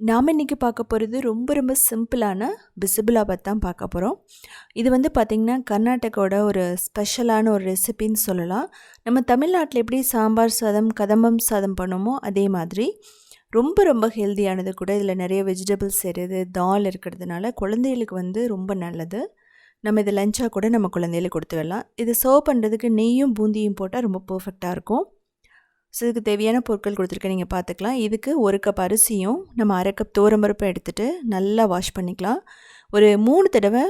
நாம் இன்றைக்கி பார்க்க போகிறது ரொம்ப ரொம்ப சிம்பிளான பிசிபிளாபாத் தான் பார்க்க போகிறோம் இது வந்து பார்த்திங்கன்னா கர்நாடகாவோட ஒரு ஸ்பெஷலான ஒரு ரெசிபின்னு சொல்லலாம். நம்ம தமிழ்நாட்டில் எப்படி சாம்பார் சாதம் கதம்பம் சாதம் பண்ணுமோ அதே மாதிரி ரொம்ப ரொம்ப ஹெல்த்தியானது கூட இதில் நிறைய வெஜிடபிள்ஸ் செய்கிறது தால் இருக்கிறதுனால குழந்தைகளுக்கு வந்து ரொம்ப நல்லது. நம்ம இதை லஞ்சாக கூட நம்ம குழந்தைகளுக்கு கொடுத்து விடலாம். இது சர்வ் பண்ணுறதுக்கு நெய்யும் பூந்தியும் போட்டால் ரொம்ப பர்ஃபெக்டாக இருக்கும். ஸோ இதுக்கு தேவையான பொருட்கள் கொடுத்துருக்கேன் நீங்கள் பார்த்துக்கலாம். இதுக்கு ஒரு கப் அரிசியும் நம்ம அரை கப் தோரம்பருப்பை எடுத்துகிட்டு நல்லா வாஷ் பண்ணிக்கலாம். ஒரு மூணு தடவை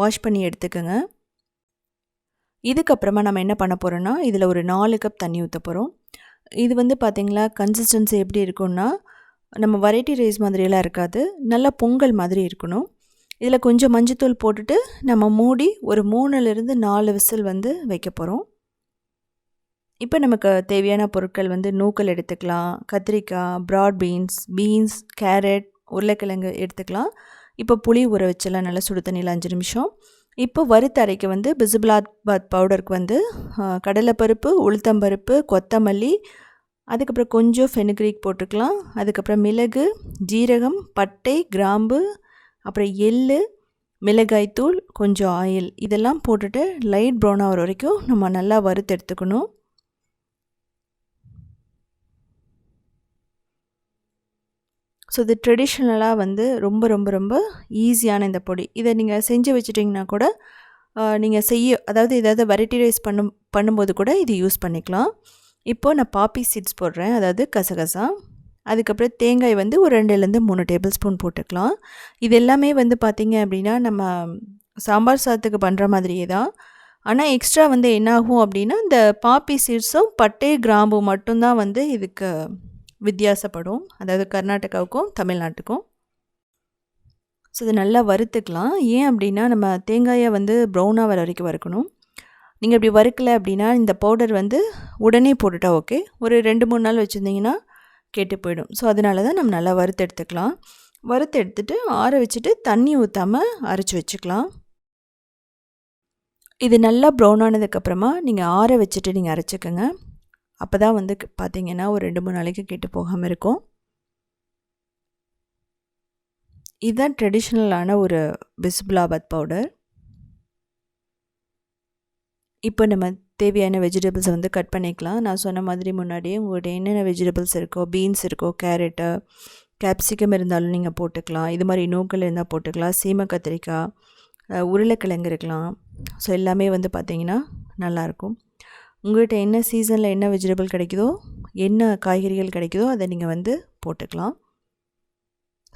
வாஷ் பண்ணி எடுத்துக்கோங்க. இதுக்கப்புறமா நம்ம என்ன பண்ண போகிறோன்னா இதில் ஒரு நாலு கப் தண்ணி ஊற்ற போகிறோம் இது வந்து பார்த்திங்களா கன்சிஸ்டன்சி எப்படி இருக்கும்னா நம்ம வெரைட்டி ரைஸ் மாதிரியெல்லாம் இருக்காது. நல்லா பொங்கல் மாதிரி இருக்கணும். இதில் கொஞ்சம் மஞ்சத்தூள் போட்டுட்டு நம்ம மூடி ஒரு மூணுலேருந்து நாலு விசில் வந்து வைக்க போகிறோம் இப்போ நமக்கு தேவையான பொருட்கள் வந்து நூக்கல் எடுத்துக்கலாம் கத்திரிக்காய் ப்ராட் பீன்ஸ் பீன்ஸ் கேரட் உருளைக்கிழங்கு எடுத்துக்கலாம். இப்போ புளி ஊற வச்சலாம் நல்லா சுடு தண்ணியில் அஞ்சு நிமிஷம். இப்போ வறுத்த அரைக்க வந்து பிசிபிளாத் பாத் பவுடருக்கு வந்து கடலைப்பருப்பு உளுத்தம்பருப்பு கொத்தமல்லி அதுக்கப்புறம் கொஞ்சம் ஃபெனுக்ரீக் போட்டுக்கலாம். அதுக்கப்புறம் மிளகு ஜீரகம் பட்டை கிராம்பு அப்புறம் எள் மிளகாய்த்தூள் கொஞ்சம் ஆயில். இதெல்லாம் போட்டுட்டு லைட் ப்ரௌன் ஆகிற வரைக்கும் நம்ம நல்லா வறுத்து எடுத்துக்கணும். ஸோ இது ட்ரெடிஷ்னலாக வந்து ரொம்ப ரொம்ப ரொம்ப ஈஸியான இந்த பொடி. இதை நீங்கள் செஞ்சு வச்சுட்டிங்கன்னா கூட நீங்கள் செய்ய அதாவது ஏதாவது வெரைட்டி ரைஸ் பண்ணும் பண்ணும்போது கூட இது யூஸ் பண்ணிக்கலாம். இப்போது நான் பாப்பி சீட்ஸ் போடுறேன். அதாவது கசகசா. அதுக்கப்புறம் தேங்காய் வந்து ஒரு ரெண்டுலேருந்து மூணு டேபிள் ஸ்பூன் போட்டுக்கலாம். இது எல்லாமே வந்து பார்த்திங்க அப்படின்னா நம்ம சாம்பார் சாதத்துக்கு பண்ணுற மாதிரியே தான். ஆனால் எக்ஸ்ட்ரா வந்து என்னாகும் அப்படின்னா இந்த பாப்பி சீட்ஸும் பட்டை கிராம்பு மட்டும்தான் வந்து இதுக்கு வித்தியாசப்படும். அதாவது கர்நாடகாவுக்கும் தமிழ்நாட்டுக்கும். ஸோ இது நல்லா வறுத்துக்கலாம். ஏன் அப்படின்னா நம்ம தேங்காயை வந்து ப்ரௌனாக வர வரைக்கும் வறுக்கணும். நீங்கள் இப்படி வறுக்கலை அப்படின்னா இந்த பவுடர் வந்து உடனே போட்டுட்டா ஓகே ஒரு ரெண்டு மூணு நாள் வச்சுருந்தீங்கன்னா கெட்டு போயிடும். ஸோ அதனால தான் நம்ம நல்லா வறுத்து எடுத்துக்கலாம். வறுத்து எடுத்துட்டு ஆற வச்சுட்டு தண்ணி ஊற்றாமல் அரைச்சி வச்சுக்கலாம். இது நல்லா ப்ரௌன் ஆனதுக்கப்புறமா நீங்கள் ஆற வச்சுட்டு நீங்கள் அரைச்சிக்கோங்க. அப்போ தான் வந்து பார்த்திங்கன்னா ஒரு ரெண்டு மூணு நாளைக்கு கெட்டு போகாமல் இருக்கும். இதுதான் ட்ரெடிஷ்னலான ஒரு பிஸ்புலாபாத் பவுடர் இப்போ நம்ம தேவையான வெஜிடபிள்ஸை வந்து கட் பண்ணிக்கலாம். நான் சொன்ன மாதிரி முன்னாடியே உங்கள்கிட்ட என்னென்ன வெஜிடபிள்ஸ் இருக்கோ பீன்ஸ் இருக்கோ கேரட்டு கேப்சிகம் இருந்தாலும் நீங்கள் போட்டுக்கலாம். இது மாதிரி நூக்கல் இருந்தால் போட்டுக்கலாம். சீம கத்திரிக்காய் உருளைக்கிழங்கு இருக்கலாம். ஸோ எல்லாமே வந்து பார்த்திங்கன்னா நல்லாயிருக்கும் உங்கள்கிட்ட என்ன சீசனில் என்ன வெஜிடபிள் கிடைக்குதோ என்ன காய்கறிகள் கிடைக்குதோ அதை நீங்கள் வந்து போட்டுக்கலாம்.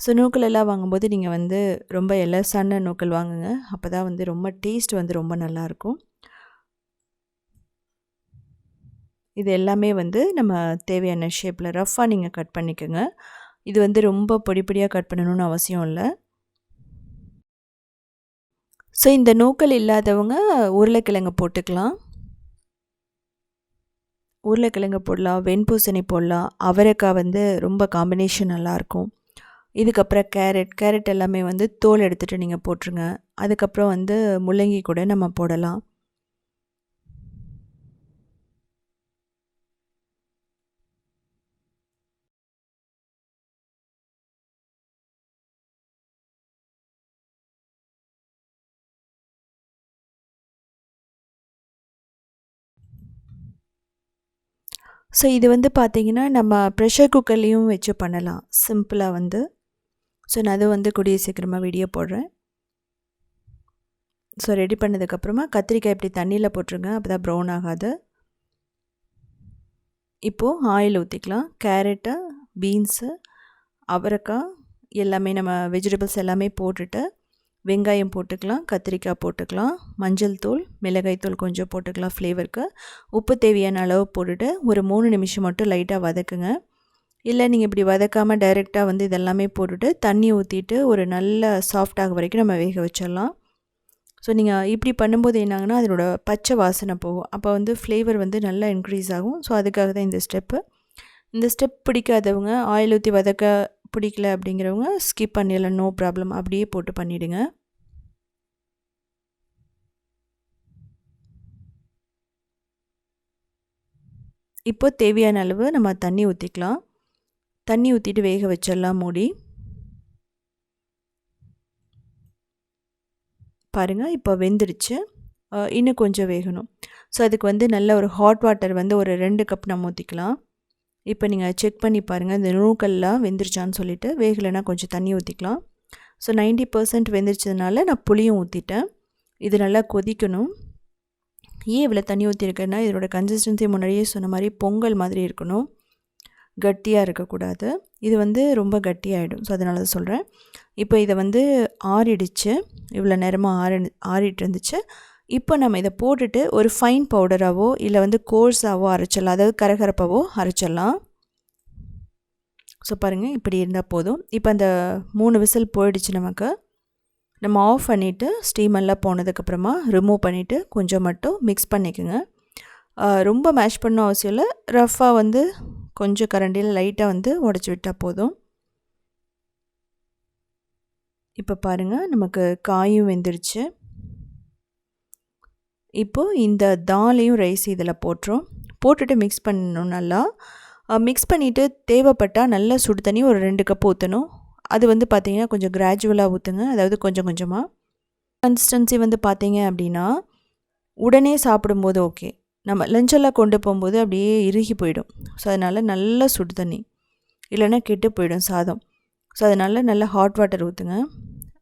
ஸோ நூக்கள் எல்லாம் வாங்கும்போது நீங்கள் வந்து ரொம்ப எலசான நூக்கள் வாங்குங்க. அப்போ தான் வந்து ரொம்ப டேஸ்ட் வந்து ரொம்ப நல்லாயிருக்கும். இது எல்லாமே வந்து நம்ம தேவையான ஷேப்பில் ரஃப்பாக நீங்கள் கட் பண்ணிக்கோங்க. இது வந்து ரொம்ப பொடி பொடியாக கட் பண்ணணும்னு அவசியம் இல்லை. ஸோ இந்த நூக்கள் இல்லாதவங்க உருளைக்கிழங்கு போட்டுக்கலாம். உருளைக்கிழங்கு போடலாம் வெண்பூசணி போடலாம் அவரைக்காய் வந்து ரொம்ப காம்பினேஷன் நல்லாயிருக்கும். இதுக்கப்புறம் கேரட் கேரட் எல்லாமே வந்து தோல் எடுத்துகிட்டு நீங்கள் போட்டுருங்க. அதுக்கப்புறம் வந்து முள்ளங்கி கூட நம்ம போடலாம். ஸோ இது வந்து பார்த்திங்கன்னா நம்ம ப்ரெஷர் குக்கர்லேயும் வச்சு பண்ணலாம். சிம்பிளாக வந்து. ஸோ நான் அது வந்து கூடிய சீக்கிரமாக வீடியோ போடுறேன். ஸோ ரெடி பண்ணதுக்கப்புறமா கத்திரிக்காய் இப்படி தண்ணியில் போட்டுருங்க. அப்போ தான் ப்ரௌன் ஆகாது. இப்போது ஆயில் ஊற்றிக்கலாம் கேரட்டு பீன்ஸு அவரைக்காய் எல்லாமே நம்ம வெஜிடபிள்ஸ் எல்லாமே போட்டுட்டு வெங்காயம் போட்டுக்கலாம் கத்திரிக்காய் போட்டுக்கலாம் மஞ்சள் தூள் மிளகாய் தூள் கொஞ்சம் போட்டுக்கலாம் ஃப்ளேவருக்கு உப்பு தேவையான அளவு போட்டுட்டு ஒரு மூணு நிமிஷம் மட்டும் லைட்டாக வதக்குங்க. இல்லை நீங்கள் இப்படி வதக்காமல் டைரெக்டாக வந்து இதெல்லாமே போட்டுட்டு தண்ணி ஊற்றிட்டு ஒரு நல்ல சாஃப்டாக வரைக்கும் நம்ம வேக வச்சிடலாம். ஸோ நீங்கள் இப்படி பண்ணும்போது என்னாங்கன்னா அதனோட பச்சை வாசனை போகும். அப்போ வந்து ஃப்ளேவர் வந்து நல்லா இன்க்ரீஸ் ஆகும். ஸோ அதுக்காக தான் இந்த ஸ்டெப்பு இந்த ஸ்டெப் பிடிக்காதவங்க ஆயில் ஊற்றி வதக்க பிடிக்கல அப்படிங்கிறவங்க ஸ்கிப் பண்ணிடலாம். நோ ப்ராப்ளம் அப்படியே போட்டு பண்ணிவிடுங்க இப்போ தேவையான அளவு நம்ம தண்ணி ஊற்றிக்கலாம் தண்ணி ஊற்றிட்டு வேக வச்சிடலாம் மூடி. பாருங்கள் இப்போ வெந்துருச்சு. இன்னும் கொஞ்சம் வேகணும். ஸோ அதுக்கு வந்து நல்ல ஒரு ஹாட் வாட்டர் வந்து ஒரு ரெண்டு கப் நம்ம ஊற்றிக்கலாம் இப்போ நீங்கள் செக் பண்ணி பாருங்கள் இந்த நூக்கல்லாம் வெந்துருச்சான்னு சொல்லிவிட்டு வேகலைன்னா கொஞ்சம் தண்ணி ஊற்றிக்கலாம். ஸோ நைன்டி பர்சன்ட் வெந்துருச்சதுனால நான் புளியும் ஊற்றிட்டேன். இது நல்லா கொதிக்கணும். ஏன் இவ்வளோ தண்ணி ஊற்றிருக்கேன்னா இதோட கன்சிஸ்டன்சி முன்னாடியே சொன்ன மாதிரி பொங்கல் மாதிரி இருக்கணும். கட்டியாக இருக்கக்கூடாது. இது வந்து ரொம்ப கட்டியாகிடும் ஸோ அதனால தான் சொல்கிறேன். இப்போ இதை வந்து ஆறிடுச்சு. இவ்வளோ நேரமாக ஆறி ஆறிட்டு இருந்துச்சு. இப்போ நம்ம இதை போட்டுட்டு ஒரு ஃபைன் பவுடராகவோ இல்லை வந்து கோர்ஸாகவோ அரைச்சிடலாம். அதாவது கரகரப்பாவோ அரைச்சிடலாம். ஸோ பாருங்கள் இப்படி இருந்தால் போதும். இப்போ அந்த மூணு விசில் போயிடுச்சு நமக்கு. நம்ம ஆஃப் பண்ணிவிட்டு ஸ்டீமெல்லாம் போனதுக்கப்புறமா ரிமூவ் பண்ணிவிட்டு கொஞ்சம் மட்டும் மிக்ஸ் பண்ணிக்கோங்க. ரொம்ப மேஷ் பண்ண அவசியம் இல்லை. ரஃப்பாக வந்து கொஞ்சம் கரண்டியில் லைட்டாக வந்து உடச்சி விட்டால் போதும். இப்போ பாருங்கள் நமக்கு காயும் வெந்துருச்சு. இப்போது இந்த தாலையும் ரைஸ் இதில் போட்டுரும். போட்டுட்டு மிக்ஸ் பண்ணணும் நல்லா. மிக்ஸ் பண்ணிவிட்டு தேவைப்பட்டால் நல்லா சுடு தண்ணி ஒரு ரெண்டு கப் ஊற்றணும் அது வந்து பார்த்திங்கன்னா கொஞ்சம் கிராஜுவலாக ஊற்றுங்க அதாவது கொஞ்சம் கொஞ்சமாக கன்சிஸ்டன்சி வந்து பார்த்திங்க அப்படின்னா உடனே சாப்பிடும்போது ஓகே நம்ம லஞ்செல்லாம் கொண்டு போகும்போது அப்படியே இறுகி போயிடும். ஸோ அதனால் நல்லா சுடு தண்ணி. இல்லைன்னா கெட்டு போயிடும் சாதம். ஸோ அதனால் நல்லா ஹாட் வாட்டர் ஊற்றுங்க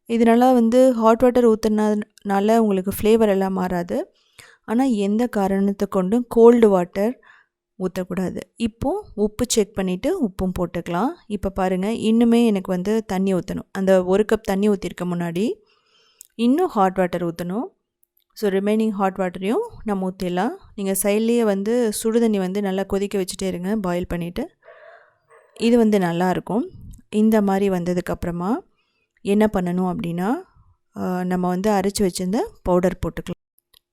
இதனால் வந்து ஹாட் வாட்டர் ஊற்றுனதுனால உங்களுக்கு ஃப்ளேவர் எல்லாம் மாறாது. ஆனால் எந்த காரணத்தை கொண்டும் கோல்டு வாட்டர் ஊற்றக்கூடாது இப்போது உப்பு செக் பண்ணிவிட்டு உப்பும் போட்டுக்கலாம். இப்போ பாருங்கள் இன்னுமே எனக்கு வந்து தண்ணி ஊற்றணும் அந்த ஒரு கப் தண்ணி ஊற்றிருக்க முன்னாடி இன்னும் ஹாட் வாட்டர் ஊற்றணும் ஸோ ரிமைனிங் ஹாட் வாட்டரையும் நம்ம ஊற்றிடலாம் நீங்கள் சைட்லேயே வந்து சுடு தண்ணி வந்து நல்லா கொதிக்க வச்சுட்டே இருங்க பாயில் பண்ணிவிட்டு இது வந்து நல்லாயிருக்கும் இந்த மாதிரி வந்ததுக்கப்புறமா என்ன பண்ணணும் அப்படின்னா நம்ம வந்து அரைச்சி வச்சுருந்த பவுடர் போட்டுக்கலாம்.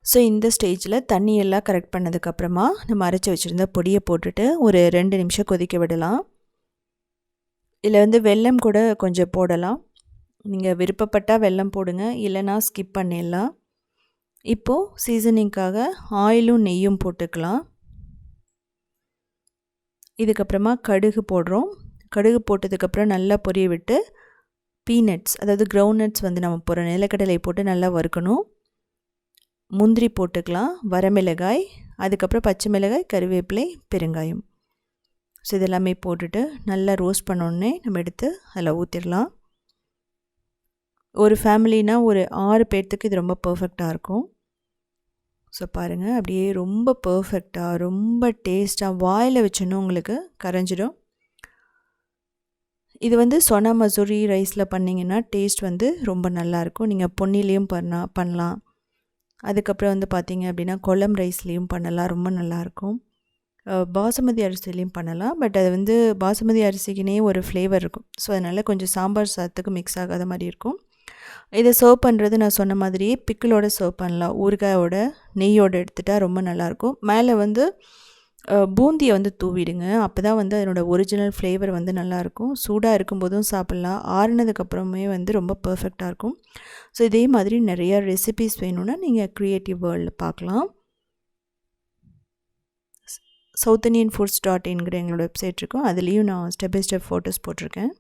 ஸோ இந்த ஸ்டேஜில் தண்ணியெல்லாம் கரெக்ட் பண்ணதுக்கப்புறமா நம்ம அரைச்சி வச்சுருந்த பொடியை போட்டுட்டு ஒரு ரெண்டு நிமிஷம் கொதிக்க விடலாம். இதில் வந்து வெல்லம் கூட கொஞ்சம் போடலாம். நீங்கள் விருப்பப்பட்டால் வெல்லம் போடுங்க இல்லைனா ஸ்கிப் பண்ணிடலாம். இப்போது சீசனிங்க்காக ஆயிலும் நெய்யும் போட்டுக்கலாம். இதுக்கப்புறமா கடுகு போடுறோம். கடுகு போட்டதுக்கப்புறம் நல்லா பொரிய விட்டு பீனட்ஸ் அதாவது க்ரௌண்ட் நட்ஸ் வந்து நம்ம போகிற நிலக்கடலை போட்டு நல்லா வறுக்கணும். முந்திரி போட்டுக்கலாம் வரமிளகாய் அதுக்கப்புறம் பச்சை மிளகாய் கருவேப்பிலை பெருங்காயம். ஸோ இதெல்லாமே போட்டுட்டு நல்லா ரோஸ்ட் பண்ணோடனே நம்ம எடுத்து அதில் ஊற்றிடலாம் ஒரு ஃபேமிலினா ஒரு ஆறு பேர்த்துக்கு இது ரொம்ப பர்ஃபெக்டாக இருக்கும். ஸோ பாருங்கள் அப்படியே ரொம்ப பர்ஃபெக்டாக ரொம்ப டேஸ்ட்டாக வாயில் வச்சோன்னு உங்களுக்கு கரைஞ்சிடும். இது வந்து சொனா மசூரி ரைஸில் பண்ணிங்கன்னா டேஸ்ட் வந்து ரொம்ப நல்லாயிருக்கும் நீங்கள் பொன்னிலையும் பண்ணா பண்ணலாம். அதுக்கப்புறம் வந்து பார்த்திங்க அப்படின்னா கொலம் ரைஸ்லேயும் பண்ணலாம் ரொம்ப நல்லாயிருக்கும் பாசுமதி அரிசிலையும் பண்ணலாம். பட் அது வந்து பாசுமதி அரிசிக்குனே ஒரு ஃப்ளேவர் இருக்கும். ஸோ அதனால் கொஞ்சம் சாம்பார் சாதத்துக்கு மிக்ஸ் ஆகாத மாதிரி இருக்கும். இதை சர்வ் பண்ணுறது நான் சொன்ன மாதிரியே பிக்கிளோட சர்வ் பண்ணலாம். ஊறுகாயோட நெய்யோடு எடுத்துட்டால் ரொம்ப நல்லாயிருக்கும் மேலே வந்து பூந்தியை வந்து தூவிடுங்க. அப்போ தான் வந்து அதனோடய ஒரிஜினல் ஃப்ளேவர் வந்து நல்லாயிருக்கும். சூடாக இருக்கும்போதும் சாப்பிட்லாம். ஆறுனதுக்கப்புறமே வந்து ரொம்ப பர்ஃபெக்டாக இருக்கும். ஸோ இதே மாதிரி நிறையா ரெசிபிஸ் வேணும்னா நீங்கள் க்ரியேட்டிவ் வேர்ல்டில் பார்க்கலாம். சவுத் இண்டியன் ஃபுட்ஸ் டாட் இன்கிற எங்களோட வெப்சைட் இருக்கும். அதுலேயும் நான் ஸ்டெப் பை ஸ்டெப் ஃபோட்டோஸ் போட்டிருக்கேன்.